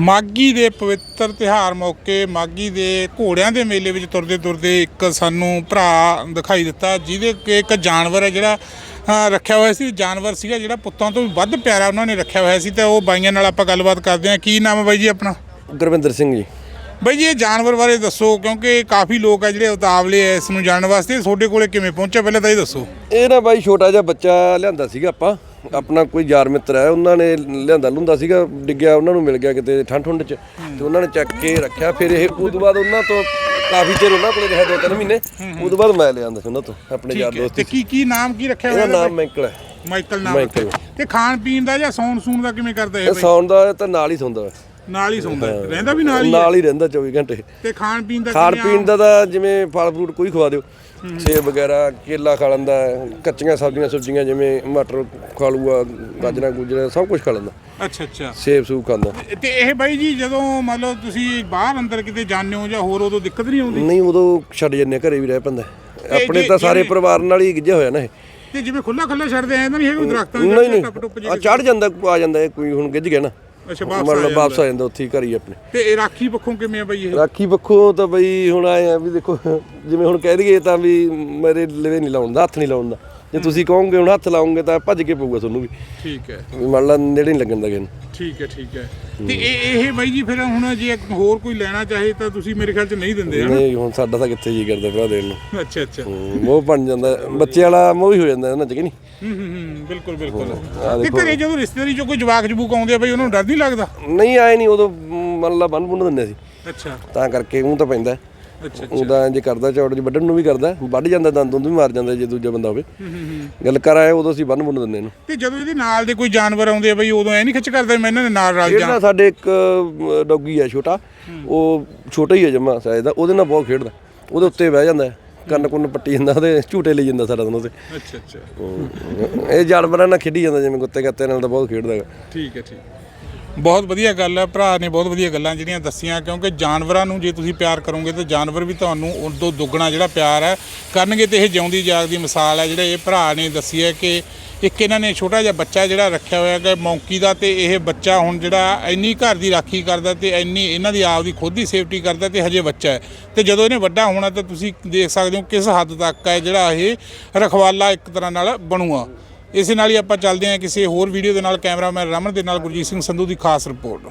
ਮਾਗੀ ਦੇ ਪਵਿੱਤਰ ਤਿਹਾਰ ਮੌਕੇ ਮਾਗੀ ਦੇ ਘੋੜਿਆਂ ਦੇ ਮੇਲੇ ਵਿੱਚ ਤੁਰਦੇ ਤੁਰਦੇ ਇੱਕ ਸਾਨੂੰ ਭਰਾ ਦਿਖਾਈ ਦਿੱਤਾ ਜਿਹਦੇ ਕਿ ਇੱਕ ਜਾਨਵਰ ਹੈ ਜਿਹੜਾ ਰੱਖਿਆ ਹੋਇਆ ਸੀ। ਜਾਨਵਰ ਸੀਗਾ ਜਿਹੜਾ ਪੁੱਤਾਂ ਤੋਂ ਵੀ ਵੱਧ ਪਿਆਰਾ ਉਹਨਾਂ ਨੇ ਰੱਖਿਆ ਹੋਇਆ ਸੀ ਤੇ ਉਹ ਬਾਈਆਂ ਨਾਲ ਆਪਾਂ ਗੱਲਬਾਤ ਕਰਦੇ ਹਾਂ। ਕੀ ਨਾਮ ਹੈ ਬਾਈ ਜੀ ਆਪਣਾ? ਗੁਰਵਿੰਦਰ ਸਿੰਘ ਜੀ। ਬਾਈ ਜੀ ਇਹ ਜਾਨਵਰ ਬਾਰੇ ਦੱਸੋ ਕਿਉਂਕਿ ਕਾਫੀ ਲੋਕ ਆ ਜਿਹੜੇ ਉਤਾਵਲੇ ਐ ਇਸ ਨੂੰ ਜਾਣਨ ਵਾਸਤੇ। ਤੁਹਾਡੇ ਕੋਲੇ ਕਿਵੇਂ ਪਹੁੰਚਿਆ ਪਹਿਲਾਂ ਤਾਂ ਇਹ ਦੱਸੋ। ਇਹ ਨਾ ਬਾਈ ਛੋਟਾ ਜਿਹਾ ਬੱਚਾ ਲਿਆਂਦਾ ਸੀਗਾ ਆਪਾਂ। ਆਪਣਾ ਕੋਈ ਯਾਰ ਮਿੱਤਰ ਹੈ ਉਹਨਾਂ ਨੇ ਲਿਆਂਦਾ ਲੁੰਦਾ ਸੀਗਾ ਡਿੱਗਿਆ ਉਹਨਾਂ ਨੂੰ ਮਿਲ ਗਿਆ ਕਿਤੇ ਠੰਡ ਠੁੰਡ ਚ। ਤੇ ਉਹਨਾਂ ਨੇ ਚੱਕ ਕੇ ਰੱਖਿਆ ਫਿਰ ਇਹ ਉਸ ਤੋਂ ਬਾਅਦ ਉਹਨਾਂ ਤੋਂ ਕਾਫੀ ਚਿਰ ਉਹਨਾਂ ਕੋਲੇ ਰਿਹਾ ਦੋ ਤਿੰਨ ਮਹੀਨੇ ਉਸ ਤੋਂ ਬਾਅਦ ਮੈਂ ਲਿਆਂਦਾ ਸੀ ਉਹਨਾਂ ਤੋਂ ਆਪਣੇ ਯਾਰ ਠੀਕ ਹੈ। ਦੋਸਤ ਤੇ ਕੀ ਕੀ ਨਾਮ ਕੀ ਰੱਖਿਆ ਇਹਦਾ ਨਾਮ ਮੈਂਕਲ ਹੈ। ਮਾਈਕਲ ਨਾਮ ਮਾਈਕਲ। ਤੇ ਖਾਣ ਪੀਣ ਦਾ ਜਾਂ ਸੌਣ ਸੂਣ ਦਾ ਕਿਵੇਂ ਕਰਦਾ ਇਹ ਇਹ ਬਾਈ ਸੌਣ ਦਾ ਤਾਂ ਨਾਲ ਹੀ ਸੌਂਦਾ ਹੈ। ਨਾਲ ਹੀ ਸੌਂਦਾ ਹੈ। ਰਹਿੰਦਾ ਵੀ ਨਾਲ ਹੀ ਹੈ? ਨਾਲ ਹੀ ਰਹਿੰਦਾ 24 ਘੰਟੇ। ਤੇ ਖਾਣ ਪੀਣ ਦਾ ਖਾਣ ਕਿਵੇਂ ਪੀਣ ਦਾ ਤਾਂ ਜਿਵੇਂ ਫਲ ਫਰੂਟ ਕੋਈ ਖਵਾ ਦਿਓ। ਸੇਬ ਵਗੈਰਾ ਕੇਲਾ ਖਾ ਲੈਂਦਾ ਹੈ, ਕੱਚੀਆਂ ਸਬਜ਼ੀਆਂ ਸਬਜ਼ੀਆਂ ਜਿਵੇਂ ਮਟਰ ਖਾ ਲੂਗਾ ਗਾਜਰਾਂ ਗੁਜਰਾਂ ਸਭ ਕੁਝ ਖਾ ਲੈਂਦਾ? ਅੱਛਾ ਅੱਛਾ। ਸੇਬ ਸੂਬ ਖਾਂਦਾ। ਤੇ ਇਹ ਬਾਈ ਜੀ ਜਦੋਂ ਮੰਨ ਲਓ ਤੁਸੀਂ ਬਾਹਰ ਅੰਦਰ ਕਿਤੇ ਜਾਂਦੇ ਹੋ ਜਾਂ ਹੋਰ ਉਦੋਂ ਦਿੱਕਤ ਨਹੀਂ ਆਉਂਦੀ? ਨਹੀਂ ਉਦੋਂ ਛੱਡ ਜੰਨੇ ਘਰੇ ਵੀ ਰਹਿ ਪੈਂਦਾ। ਆਪਣੇ ਜੇ- ਤਾਂ ਸਾਰੇ ਪਰਿਵਾਰ ਨਾਲ ਹੀ ਗਿੱਜੇ ਹੋਇਆ ਨਾ ਇਹ। ਤੇ ਜਿਵੇਂ ਖੁੱਲਾ ਖੁੱਲਾ ਛੱਡਦੇ ਐ ਤਾਂ ਨਹੀਂ ਹੈਗਾ ਦਰਖਤਾਂ ਨਹੀਂ ਨਹੀਂ। ਟੱਪ ਆ ਚੜ ਜਾਂਦਾ ਆ ਜਾਂਦਾ ਇਹ ਕੋਈ ਹੁਣ ਗਿੱਜ ਗਿਆ ਨਾ। ਅੱਛਾ ਵਾਪਸ ਆ ਮਤਲਬ ਵਾਪਸ ਜਾਂਦਾ ਆ ਜਾਂਦਾ। ਉੱਥੇ ਹੀ ਘਰ ਹੀ ਆਪਣੇ। ਤੇ ਇਹ ਰਾਖੀ ਪੱਖੋਂ ਕਿਵੇਂ ਆ ਬਾਈ ਇਹ? ਰਾਖੀ ਪੱਖੋਂ ਤਾਂ ਬਈ ਹੁਣ ਆਏ ਆ ਵੀ ਦੇਖੋ ਜਿਵੇਂ ਹੁਣ ਕਹਿ ਦਈਏ ਤਾਂ ਵੀ ਮੇਰੇ ਲਵੇ ਨਹੀਂ ਲਾਉਣ ਦਾ ਹੱਥ ਨਹੀਂ ਲਾਉਣ ਦਾ। ਜੇ ਤੁਸੀਂ ਕਹੋਗੇ ਹੁਣ ਹੱਥ ਲਾਉਂਗੇ ਤਾਂ ਭੱਜ ਕੇ ਪਊਗਾ ਤੁਹਾਨੂੰ ਵੀ। ਠੀਕ ਹੈ। ਵੀ ਮੰਨ ਲਾ ਨੇੜੇ ਨਹੀਂ ਲੱਗਣ ਦਾ ਕਿਸੇ ਨੂੰ। ਠੀਕ ਹੈ ਠੀਕ ਹੈ। ਤੇ ਇਹ ਇਹ ਬਾਈ ਜੀ ਫਿਰ ਹੁਣ ਜੇ ਹੋਰ ਕੋਈ ਲੈਣਾ ਚਾਹੇ ਤਾਂ ਤੁਸੀਂ ਮੇਰੇ ਖਿਆਲ ਚ ਨਹੀਂ ਦਿੰਦੇ ਹਨਾ? ਨਹੀਂ ਹੁਣ ਸਾਡਾ ਤਾਂ ਕਿੱਥੇ ਜੀ ਕਰਦਾ ਭਰਾ ਦੇਣ ਨੂੰ। ਅੱਛਾ ਅੱਛਾ। ਹੂੰ, ਮੋਹ ਬਣ ਜਾਂਦਾ। ਬੱਚੇ ਵਾਲਾ ਮੋਹ ਹੀ ਹੋ ਜਾਂਦਾ ਇਹਨਾਂ ਚ ਕਿ ਨਹੀਂ? ਹੂੰ ਹੂੰ ਹੂੰ ਬਿਲਕੁਲ ਬਿਲਕੁਲ। ਤੇ ਘਰੇ ਜਦੋਂ ਰਿਸ਼ਤੇਦਾਰੀ ਚੋਂ ਕੋਈ ਜਵਾਕ ਜਬੂਕ ਆਉਂਦੇ ਆ ਬਈ ਉਹਨਾਂ ਨੂੰ ਡਰ ਨਹੀਂ ਲੱਗਦਾ? ਨਹੀਂ ਆਏ ਨਹੀਂ ਉਦੋਂ ਮੰਨ ਲਾ ਬੰਨ ਬੁੰਨ ਦਿੰਦੇ ਸੀ। ਅੱਛਾ। ਤਾਂ ਕਰਕੇ ਉਹ ਤਾਂ ਪੈਂਦਾ। ਉਹਦਾ ਜੇ ਕਰਦਾ ਚੌੜ ਚ ਵੱਢਣ ਨੂੰ ਵੀ ਕਰਦਾ ਵੱਢ ਜਾਂਦਾ ਦੰਦ ਦੁੰਦ ਵੀ ਮਾਰ ਜਾਂਦਾ ਜੇ ਦੂਜਾ ਬੰਦਾ ਹੋਵੇ। ਗੱਲ ਕਰ ਆਏ ਉਦੋਂ ਅਸੀਂ ਬੰਨ ਬੁੰਨ ਦਿੰਦੇ ਇਹਨੂੰ। ਤੇ ਜਦੋਂ ਇਹਦੇ ਨਾਲ ਦੇ ਕੋਈ ਜਾਨਵਰ ਆਉਂਦੇ ਆ ਬਈ ਉਦੋਂ ਐ ਨਹੀਂ ਖਿੱਚ ਕਰਦਾ ਮੈਂ ਇਹਨਾਂ ਦੇ ਨਾਲ ਰਲ ਜਾ। ਜਿਹੜਾ ਸਾਡੇ ਇੱਕ ਡੌਗੀ ਆ ਛੋਟਾ ਉਹ ਛੋਟਾ ਹੀ ਹੈ ਜਮਾ ਸਾਇਦ ਦਾ ਉਹਦੇ ਨਾਲ ਬਹੁਤ ਖੇਡਦਾ। ਉਹਦੇ ਉੱਤੇ ਬਹਿ ਜਾਂਦਾ ਕੰਨ ਕੁੰਨ ਪੱਟੀ ਜਾਂਦਾ ਉਹਦੇ ਝੂਟੇ ਲਈ ਜਾਂਦਾ ਸਾਰਾ ਦਿਨ ਉਹਦੇ। ਅੱਛਾ ਅੱਛਾ। ਇਹ ਜਾਨਵਰਾਂ ਨਾਲ ਖੇਡੀ ਜਾਂਦਾ ਜਿਵੇਂ ਕੁੱਤੇ ਕੱਤੇ ਨਾਲ ਤਾਂ ਬਹੁਤ ਖੇਡਦਾ ਠੀਕ ਹੈ ਠੀਕ। ਬਹੁਤ ਵਧੀਆ ਗੱਲ ਹੈ, ਭਰਾ ਨੇ ਬਹੁਤ ਵਧੀਆ ਗੱਲਾਂ ਜਿਹੜੀਆਂ ਦੱਸੀਆਂ, ਕਿਉਂਕਿ ਜਾਨਵਰਾਂ ਨੂੰ ਜੇ ਤੁਸੀਂ ਪਿਆਰ ਕਰੋਗੇ ਤਾਂ ਜਾਨਵਰ ਵੀ ਤੁਹਾਨੂੰ ਉਦੋਂ ਦੁੱਗਣਾ ਜਿਹੜਾ ਪਿਆਰ ਹੈ ਕਰਨਗੇ ਤੇ ਇਹ ਜਿਉਂਦੀ ਜਾਗਦੀ ਮਿਸਾਲ ਹੈ। ਜਿਹੜੇ ਇਹ ਭਰਾ ਨੇ ਦੱਸੀ ਹੈ ਕਿ ਇੱਕ ਇਹਨਾਂ ਨੇ ਛੋਟਾ ਜਿਹਾ ਬੱਚਾ ਜਿਹੜਾ ਰੱਖਿਆ ਹੋਇਆ ਹੈ ਮੌਂਕੀ ਦਾ ਤੇ ਇਹ ਬੱਚਾ ਹੁਣ ਜਿਹੜਾ ਇੰਨੀ ਘਰ ਦੀ ਰਾਖੀ ਕਰਦਾ ਤੇ ਇੰਨੀ ਇਹਨਾਂ ਦੀ ਆਪ ਦੀ ਖੁਦ ਦੀ ਸੇਫਟੀ ਕਰਦਾ ਤੇ ਹਜੇ ਬੱਚਾ ਹੈ। ਤੇ ਜਦੋਂ ਇਹਨੇ ਵੱਡਾ ਹੋਣਾ ਤਾਂ ਤੁਸੀਂ ਦੇਖ ਸਕਦੇ ਹੋ ਕਿਸ ਹੱਦ ਤੱਕ ਹੈ ਜਿਹੜਾ ਇਹ ਰਖਵਾਲਾ ਇੱਕ ਤਰ੍ਹਾਂ ਨਾਲ ਬਣੂਆ। ਇਸੇ ਨਾਲ ਹੀ ਆਪਾਂ ਚੱਲਦੇ ਹਾਂ ਕਿਸੇ ਹੋਰ ਵੀਡੀਓ ਦੇ ਨਾਲ, ਕੈਮਰਾਮੈਨ ਰਮਨ ਦੇ ਨਾਲ ਗੁਰਜੀਤ ਸਿੰਘ ਸੰਧੂ ਦੀ ਖਾਸ ਰਿਪੋਰਟ।